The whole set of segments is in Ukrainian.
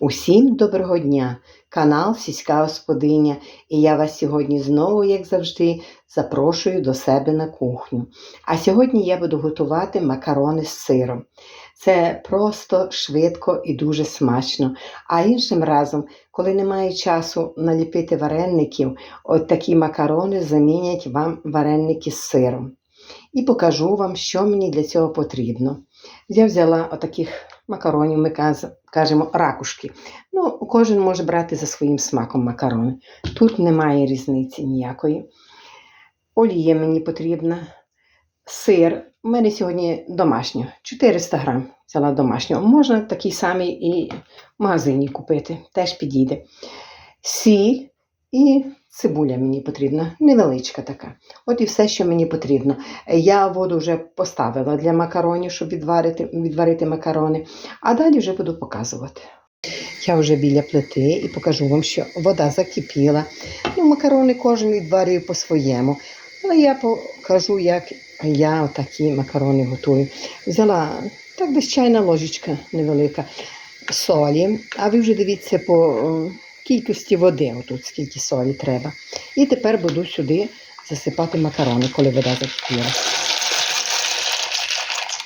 Усім доброго дня! Канал Сільська Господиня. І я вас сьогодні знову, як завжди, запрошую до себе на кухню. А сьогодні я буду готувати макарони з сиром. Це просто швидко і дуже смачно. А іншим разом, коли немає часу наліпити вареників, от такі макарони замінять вам вареники з сиром. І покажу вам, що мені для цього потрібно. Я взяла отаких макаронів, ми кажемо ракушки. Ну, кожен може брати за своїм смаком макарони. Тут немає різниці ніякої. Олія мені потрібна. Сир. У мене сьогодні домашній. 400 грам взяла домашнього. Можна такий самий і в магазині купити. Теж підійде. Сіль і цибуля мені потрібна. Невеличка така. От і все, що мені потрібно. Я воду вже поставила для макаронів, щоб відварити, відварити макарони. А далі вже буду показувати. Я вже біля плити і покажу вам, що вода закипіла. Ну, макарони кожен відварює по-своєму. Але я покажу, як я такі макарони готую. Взяла так десь чайна ложечка невелика солі, а ви вже дивіться по кількості води, отут скільки солі треба. І тепер буду сюди засипати макарони, коли вода закипіла.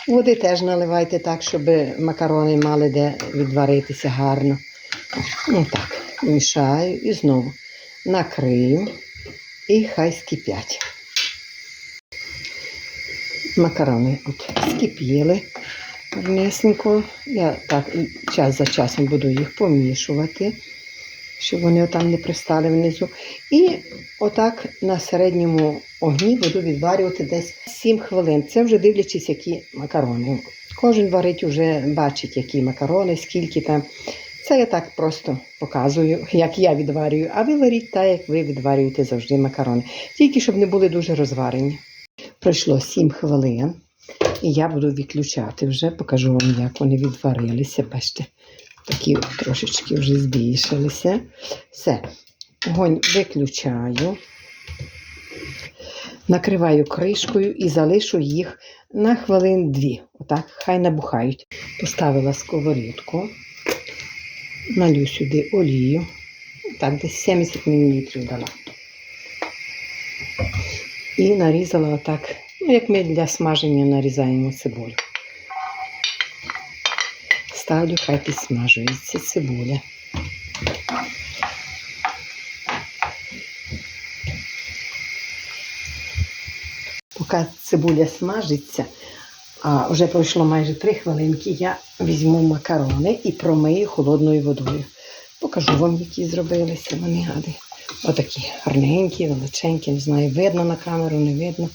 Води теж наливайте так, щоб макарони мали де відваритися гарно. Ну так, мішаю і знову накрию і хай скипять. Макарони от скипіли гарнесенько. Я так час за часом буду їх помішувати, щоб вони там не пристали внизу. І отак на середньому огні буду відварювати десь 7 хвилин. Це вже дивлячись, які макарони. Кожен варить вже бачить, які макарони, скільки там. Це я так просто показую, як я відварюю, а ви варіть так, як ви відварюєте завжди макарони. Тільки щоб не були дуже розварені. Пройшло 7 хвилин, і я буду відключати вже, покажу вам, як вони відварилися. Бачите, такі трошечки вже збільшилися. Все, огонь виключаю, накриваю кришкою і залишу їх на хвилин дві. Отак, хай набухають. Поставила сковорідку, налю сюди олію. Так, десь 70 мл дала. І нарізала отак, ну, як ми для смаження нарізаємо цибулю. Ставлю, хай підсмажується цибуля. Поки цибуля смажиться, а вже пройшло майже 3 хвилинки, я візьму макарони і промию холодною водою. Покажу вам, які зробилися вони гади. Отакі гарненькі, величенькі, не знаю, видно на камеру, не видно.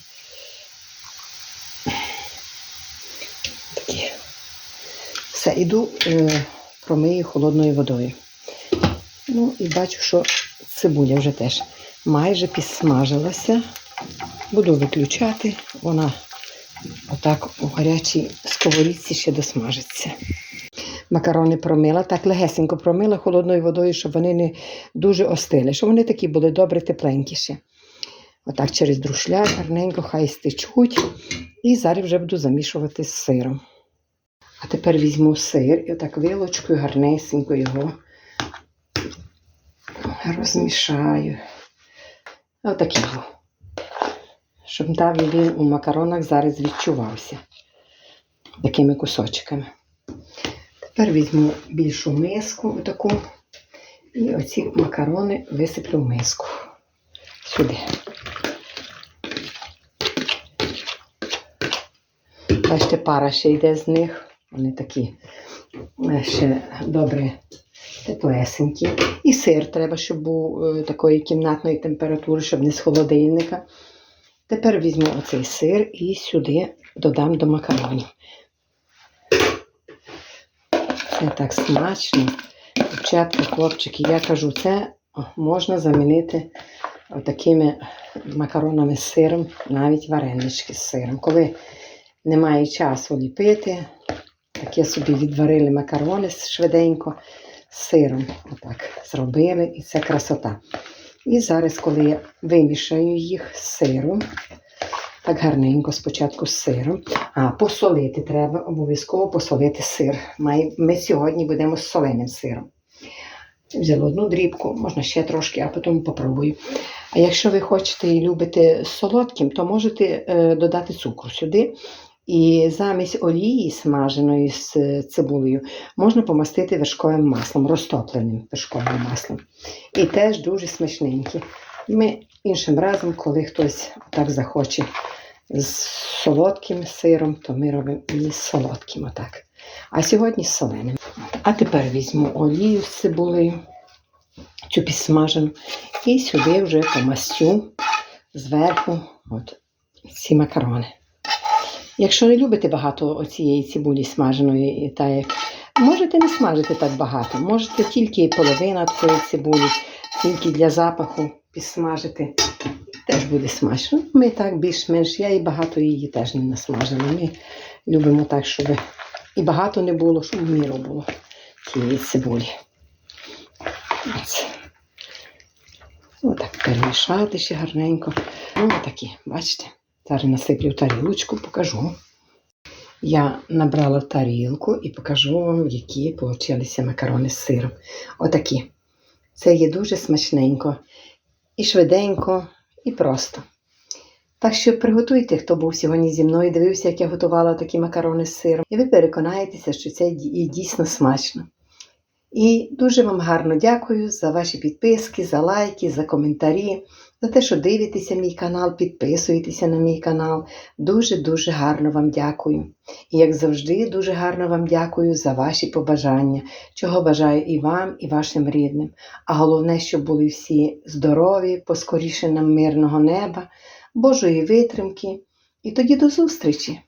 Такі. Все, іду, е, промию холодною водою. Ну і бачу, що цибуля вже теж майже підсмажилася. Буду виключати, вона отак у гарячій сковорідці ще досмажиться. Макарони промила, так легесенько промила холодною водою, щоб вони не дуже остили, щоб вони такі були добре тепленькіші. Отак через друшляк гарненько, хай стечуть. І зараз вже буду замішувати з сиром. А тепер візьму сир і отак вилочкою гарнесенько його розмішаю. Отакий. його. Щоб там він у макаронах зараз відчувався такими кусочками. Тепер візьму більшу миску таку і оці макарони висиплю в миску сюди. Бачите, пара ще йде з них. Вони такі ще добре теплесенькі. І сир треба, щоб був е, такої кімнатної температури, щоб не з холодильника. Тепер візьму оцей сир і сюди додам до макаронів. Це так смачно. Дівчатка, хлопчики, я кажу, це можна замінити такими макаронами з сиром, навіть варенички з сиром. Коли немає часу ліпити, таке собі відварили макарони швиденько з сиром. Отак зробили, і це красота. І зараз, коли я вимішаю їх з сиром, так гарненько спочатку з сиром. А посолити треба, обов'язково посолити сир. Ми сьогодні будемо з соленим сиром. Взяла одну дрібку, можна ще трошки, а потім попробую. А якщо ви хочете і любите солодким, то можете е, додати цукру сюди. І замість олії смаженої з цибулею можна помастити вершковим маслом, розтопленим вершковим маслом. І теж дуже смачненькі. Ми іншим разом, коли хтось так захоче з солодким сиром, то ми робимо і з солодким отак. А сьогодні з соленим. А тепер візьму олію з цибулею, цю підсмажену, і сюди вже помастю зверху от, ці макарони. Якщо не любите багато цієї цибулі смаженої, та можете не смажити так багато. Можете тільки половина цієї цибулі, тільки для запаху підсмажити. Теж буде смачно. Ми так більш-менш, я і багато її теж не насмажила. Ми любимо так, щоб і багато не було, щоб в міру було цієї цибулі. Ось. Отак перемішати ще гарненько. Ну, отакі, бачите. Зараз насиплю тарілочку, покажу. Я набрала тарілку і покажу вам, які получилися макарони з сиром. Отакі. Це є дуже смачненько. І швиденько, і просто. Так що приготуйте, хто був сьогодні зі мною, дивився, як я готувала такі макарони з сиром, і ви переконаєтеся, що це і дійсно смачно. І дуже вам гарно дякую за ваші підписки, за лайки, за коментарі, за те, що дивитеся мій канал, підписуєтеся на мій канал. Дуже-дуже гарно вам дякую. І як завжди, дуже гарно вам дякую за ваші побажання, чого бажаю і вам, і вашим рідним. А головне, щоб були всі здорові, поскоріше нам мирного неба, Божої витримки. І тоді до зустрічі!